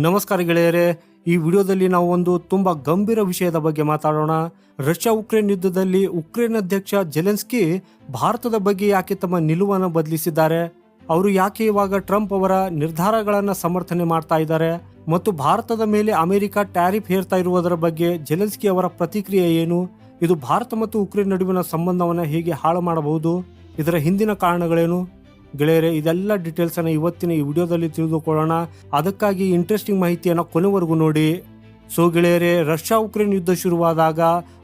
ನಮಸ್ಕಾರ ಗೆಳೆಯರೇ, ಈ ವಿಡಿಯೋದಲ್ಲಿ ನಾವು ಒಂದು ತುಂಬಾ ಗಂಭೀರ ವಿಷಯದ ಬಗ್ಗೆ ಮಾತಾಡೋಣ. ರಷ್ಯಾ ಉಕ್ರೇನ್ ಯುದ್ಧದಲ್ಲಿ ಉಕ್ರೇನ್ ಅಧ್ಯಕ್ಷ ಜೆಲೆನ್ಸ್ಕಿ ಭಾರತದ ಬಗ್ಗೆ ಯಾಕೆ ತಮ್ಮ ನಿಲುವನ್ನು ಬದಲಿಸಿದ್ದಾರೆ? ಅವರು ಯಾಕೆ ಇವಾಗ ಟ್ರಂಪ್ ಅವರ ನಿರ್ಧಾರಗಳನ್ನು ಸಮರ್ಥನೆ ಮಾಡ್ತಾ ಇದ್ದಾರೆ? ಮತ್ತು ಭಾರತದ ಮೇಲೆ ಅಮೆರಿಕ ಟ್ಯಾರಿಫ್ ಹೇರ್ತಾ ಇರುವುದರ ಬಗ್ಗೆ ಜೆಲೆನ್ಸ್ಕಿ ಅವರ ಪ್ರತಿಕ್ರಿಯೆ ಏನು? ಇದು ಭಾರತ ಮತ್ತು ಉಕ್ರೇನ್ ನಡುವಿನ ಸಂಬಂಧವನ್ನು ಹೇಗೆ ಹಾಳು ಮಾಡಬಹುದು? ಇದರ ಹಿಂದಿನ ಕಾರಣಗಳೇನು? ಗೆಳೆಯರೆ, ಇದೆಲ್ಲ ಡೀಟೇಲ್ಸ್ ಅನ್ನ ಇವತ್ತಿನ ಈ ವಿಡಿಯೋದಲ್ಲಿ ತಿಳಿದುಕೊಳ್ಳೋಣ. ಅದಕ್ಕಾಗಿ ಇಂಟ್ರೆಸ್ಟಿಂಗ್ ಮಾಹಿತಿಯನ್ನು ಕೊನೆವರೆಗೂ ನೋಡಿ. ಸೊ ಗೆಳೆಯರೆ ರಷ್ಯಾ ಉಕ್ರೇನ್ ಯುದ್ಧ ಶುರುವಾದಾಗ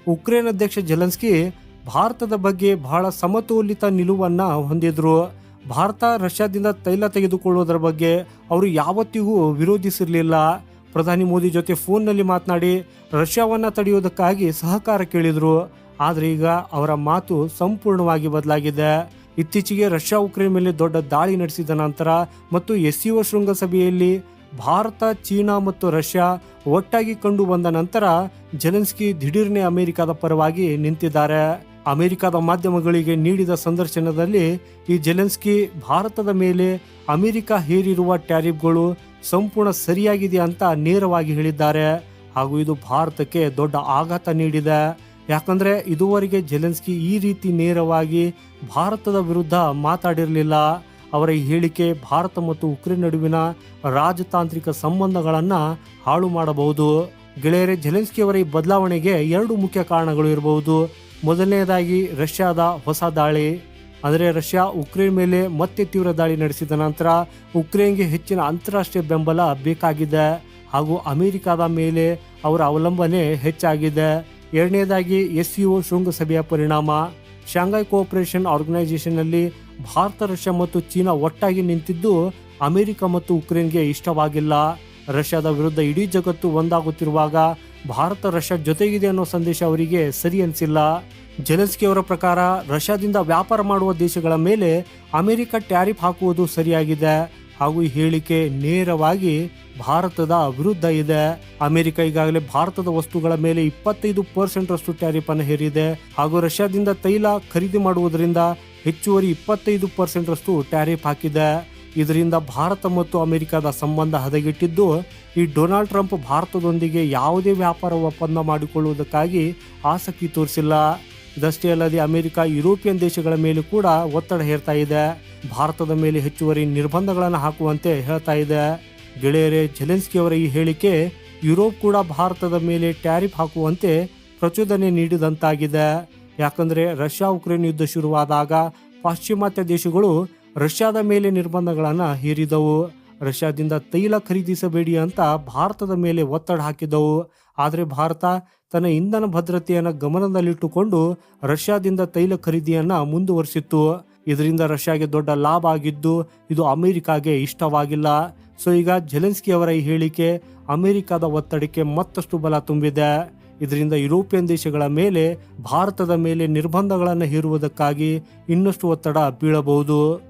ಉಕ್ರೇನ್ ಅಧ್ಯಕ್ಷ ಜೆಲೆನ್ಸ್ಕಿ ಭಾರತದ ಬಗ್ಗೆ ಬಹಳ ಸಮತೋಲಿತ ನಿಲುವನ್ನ ಹೊಂದಿದ್ರು. ಭಾರತ ರಷ್ಯಾದಿಂದ ತೈಲ ತೆಗೆದುಕೊಳ್ಳುವುದರ ಬಗ್ಗೆ ಅವರು ಯಾವತ್ತಿಗೂ ವಿರೋಧಿಸಿರಲಿಲ್ಲ. ಪ್ರಧಾನಿ ಮೋದಿ ಜೊತೆ ಫೋನ್ನಲ್ಲಿ ಮಾತನಾಡಿ ರಷ್ಯಾವನ್ನ ತಡೆಯುವುದಕ್ಕಾಗಿ ಸಹಕಾರ ಕೇಳಿದ್ರು. ಆದ್ರೆ ಈಗ ಅವರ ಮಾತು ಸಂಪೂರ್ಣವಾಗಿ ಬದಲಾಗಿದೆ. ಇತ್ತೀಚೆಗೆ ರಷ್ಯಾ ಉಕ್ರೇನ್ ಮೇಲೆ ದೊಡ್ಡ ದಾಳಿ ನಡೆಸಿದ ನಂತರ ಮತ್ತು ಎಸ್ಸಿಒ ಶೃಂಗಸಭೆಯಲ್ಲಿ ಭಾರತ, ಚೀನಾ ಮತ್ತು ರಷ್ಯಾ ಒಟ್ಟಾಗಿ ಕಂಡು ಬಂದ ನಂತರ ಜೆಲೆನ್ಸ್ಕಿ ದಿಢೀರ್ನೆ ಅಮೆರಿಕದ ಪರವಾಗಿ ನಿಂತಿದ್ದಾರೆ. ಅಮೆರಿಕದ ಮಾಧ್ಯಮಗಳಿಗೆ ನೀಡಿದ ಸಂದರ್ಶನದಲ್ಲಿ ಈ ಜೆಲೆನ್ಸ್ಕಿ ಭಾರತದ ಮೇಲೆ ಅಮೆರಿಕ ಹೇರಿರುವ ಟ್ಯಾರಿಫ್ಗಳು ಸಂಪೂರ್ಣ ಸರಿಯಾಗಿದೆ ಅಂತ ನೇರವಾಗಿ ಹೇಳಿದ್ದಾರೆ. ಹಾಗೂ ಇದು ಭಾರತಕ್ಕೆ ದೊಡ್ಡ ಆಘಾತ ನೀಡಿದೆ. ಯಾಕಂದ್ರೆ ಇದುವರೆಗೆ ಜೆಲೆನ್ಸ್ಕಿ ಈ ರೀತಿ ನೇರವಾಗಿ ಭಾರತದ ವಿರುದ್ಧ ಮಾತಾಡಿರಲಿಲ್ಲ. ಅವರ ಈ ಹೇಳಿಕೆ ಭಾರತ ಮತ್ತು ಉಕ್ರೇನ್ ನಡುವಿನ ರಾಜತಾಂತ್ರಿಕ ಸಂಬಂಧಗಳನ್ನು ಹಾಳು ಮಾಡಬಹುದು. ಗೆಳೆಯರೆ, ಜೆಲೆನ್ಸ್ಕಿ ಅವರ ಈ ಬದಲಾವಣೆಗೆ ಎರಡು ಮುಖ್ಯ ಕಾರಣಗಳು ಇರಬಹುದು. ಮೊದಲನೆಯದಾಗಿ ರಷ್ಯಾದ ಹೊಸ ದಾಳಿ. ಅಂದರೆ ರಷ್ಯಾ ಉಕ್ರೇನ್ ಮೇಲೆ ಮತ್ತೆ ತೀವ್ರ ದಾಳಿ ನಡೆಸಿದ ನಂತರ ಉಕ್ರೇನ್ಗೆ ಹೆಚ್ಚಿನ ಅಂತಾರಾಷ್ಟ್ರೀಯ ಬೆಂಬಲ ಬೇಕಾಗಿದೆ. ಹಾಗೂ ಅಮೆರಿಕದ ಮೇಲೆ ಅವರ ಅವಲಂಬನೆ ಹೆಚ್ಚಾಗಿದೆ. ಎರಡನೇದಾಗಿ ಎಸ್ ಯು ಶೃಂಗಸಭೆಯ ಪರಿಣಾಮ. ಶಾಂಘೈ ಕೋಆಪರೇಷನ್ ಆರ್ಗನೈಸೇಷನ್ನಲ್ಲಿ ಭಾರತ, ರಷ್ಯಾ ಮತ್ತು ಚೀನಾ ಒಟ್ಟಾಗಿ ನಿಂತಿದ್ದು ಅಮೆರಿಕ ಮತ್ತು ಉಕ್ರೇನ್ಗೆ ಇಷ್ಟವಾಗಿಲ್ಲ. ರಷ್ಯಾದ ವಿರುದ್ಧ ಇಡೀ ಜಗತ್ತು ಒಂದಾಗುತ್ತಿರುವಾಗ ಭಾರತ, ರಷ್ಯಾ ಜೊತೆಗಿದೆ ಅನ್ನೋ ಸಂದೇಶ ಅವರಿಗೆ ಸರಿ ಅನಿಸಿಲ್ಲ. ಜೆಲೆನ್ಸ್ಕಿ ಅವರ ಪ್ರಕಾರ ರಷ್ಯಾದಿಂದ ವ್ಯಾಪಾರ ಮಾಡುವ ದೇಶಗಳ ಮೇಲೆ ಅಮೆರಿಕ ಟ್ಯಾರಿಫ್ ಹಾಕುವುದು ಸರಿಯಾಗಿದೆ. ಹಾಗೂ ಈ ಹೇಳಿಕೆ ನೇರವಾಗಿ ಭಾರತದ ವಿರುದ್ಧ ಇದೆ. ಅಮೆರಿಕ ಈಗಾಗಲೇ ಭಾರತದ ವಸ್ತುಗಳ ಮೇಲೆ ಇಪ್ಪತ್ತೈದು ಪರ್ಸೆಂಟ್ ರಷ್ಟು ಟ್ಯಾರಿಫ್ ಅನ್ನು ಹೇರಿದೆ. ಹಾಗೂ ರಷ್ಯಾದಿಂದ ತೈಲ ಖರೀದಿ ಮಾಡುವುದರಿಂದ ಹೆಚ್ಚುವರಿ ಇಪ್ಪತ್ತೈದು ಪರ್ಸೆಂಟ್ ರಷ್ಟು ಟ್ಯಾರಿಫ್ ಹಾಕಿದೆ. ಇದರಿಂದ ಭಾರತ ಮತ್ತು ಅಮೆರಿಕದ ಸಂಬಂಧ ಹದಗೆಟ್ಟಿದ್ದು, ಈ ಡೊನಾಲ್ಡ್ ಟ್ರಂಪ್ ಭಾರತದೊಂದಿಗೆ ಯಾವುದೇ ವ್ಯಾಪಾರ ಒಪ್ಪಂದ ಮಾಡಿಕೊಳ್ಳುವುದಕ್ಕಾಗಿ ಆಸಕ್ತಿ ತೋರಿಸಿಲ್ಲ. ಇದಷ್ಟೇ ಅಲ್ಲದೆ ಅಮೆರಿಕ, ಯುರೋಪಿಯನ್ ದೇಶಗಳ ಮೇಲೆ ಕೂಡ ಒತ್ತಡ ಹೇರ್ತಾ ಇದೆ. ಭಾರತದ ಮೇಲೆ ಹೆಚ್ಚುವರಿ ನಿರ್ಬಂಧಗಳನ್ನು ಹಾಕುವಂತೆ ಹೇಳ್ತಾ ಇದೆ. ಗೆಳೆಯರೇ, ಜೆಲೆನ್ಸ್ಕಿ ಅವರ ಈ ಹೇಳಿಕೆ ಯುರೋಪ್ ಕೂಡ ಭಾರತದ ಮೇಲೆ ಟ್ಯಾರಿಫ್ ಹಾಕುವಂತೆ ಪ್ರಚೋದನೆ ನೀಡಿದಂತಾಗಿದೆ. ಯಾಕಂದ್ರೆ ರಷ್ಯಾ, ಉಕ್ರೇನ್ ಯುದ್ಧ ಶುರುವಾದಾಗ ಪಾಶ್ಚಿಮಾತ್ಯ ದೇಶಗಳು ರಷ್ಯಾದ ಮೇಲೆ ನಿರ್ಬಂಧಗಳನ್ನು ಹೇರಿದವು. ರಷ್ಯಾದಿಂದ ತೈಲ ಖರೀದಿಸಬೇಡಿ ಅಂತ ಭಾರತದ ಮೇಲೆ ಒತ್ತಡ ಹಾಕಿದ್ದವು. ಆದರೆ ಭಾರತ ತನ್ನ ಇಂಧನ ಭದ್ರತೆಯನ್ನು ಗಮನದಲ್ಲಿಟ್ಟುಕೊಂಡು ರಷ್ಯಾದಿಂದ ತೈಲ ಖರೀದಿಯನ್ನು ಮುಂದುವರಿಸಿತ್ತು. ಇದರಿಂದ ರಷ್ಯಾಗೆ ದೊಡ್ಡ ಲಾಭ ಆಗಿದ್ದು ಇದು ಅಮೆರಿಕಾಗೆ ಇಷ್ಟವಾಗಿಲ್ಲ. ಸೊ ಈಗ ಜೆಲೆನ್ಸ್ಕಿ ಅವರ ಈ ಹೇಳಿಕೆ ಅಮೆರಿಕದ ಒತ್ತಡಕ್ಕೆ ಮತ್ತಷ್ಟು ಬಲ ತುಂಬಿದೆ. ಇದರಿಂದ ಯುರೋಪಿಯನ್ ದೇಶಗಳ ಮೇಲೆ ಭಾರತದ ಮೇಲೆ ನಿರ್ಬಂಧಗಳನ್ನು ಹೇರುವುದಕ್ಕಾಗಿ ಇನ್ನಷ್ಟು ಒತ್ತಡ ಬೀಳಬಹುದು.